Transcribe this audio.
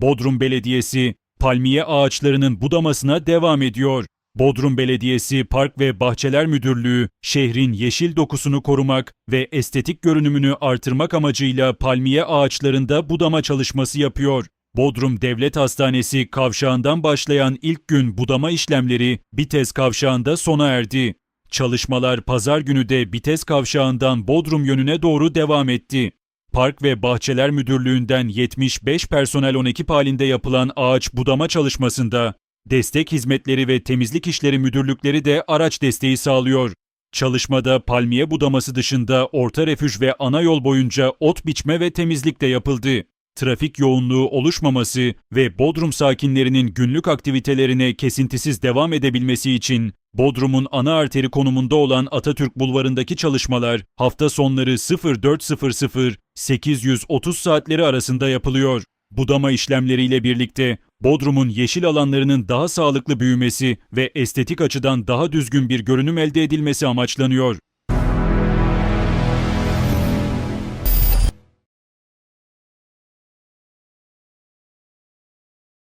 Bodrum Belediyesi, palmiye ağaçlarının budamasına devam ediyor. Bodrum Belediyesi Park ve Bahçeler Müdürlüğü, şehrin yeşil dokusunu korumak ve estetik görünümünü artırmak amacıyla palmiye ağaçlarında budama çalışması yapıyor. Bodrum Devlet Hastanesi kavşağından başlayan ilk gün budama işlemleri Bites kavşağında sona erdi. Çalışmalar pazar günü de Bites kavşağından Bodrum yönüne doğru devam etti. Park ve Bahçeler Müdürlüğü'nden 75 personel 10 ekip halinde yapılan ağaç budama çalışmasında Destek Hizmetleri ve Temizlik İşleri Müdürlükleri de araç desteği sağlıyor. Çalışmada palmiye budaması dışında orta refüj ve ana yol boyunca ot biçme ve temizlik de yapıldı. Trafik yoğunluğu oluşmaması ve Bodrum sakinlerinin günlük aktivitelerine kesintisiz devam edebilmesi için Bodrum'un ana arteri konumunda olan Atatürk Bulvarı'ndaki çalışmalar hafta sonları 04.00-830 saatleri arasında yapılıyor. Budama işlemleriyle birlikte Bodrum'un yeşil alanlarının daha sağlıklı büyümesi ve estetik açıdan daha düzgün bir görünüm elde edilmesi amaçlanıyor.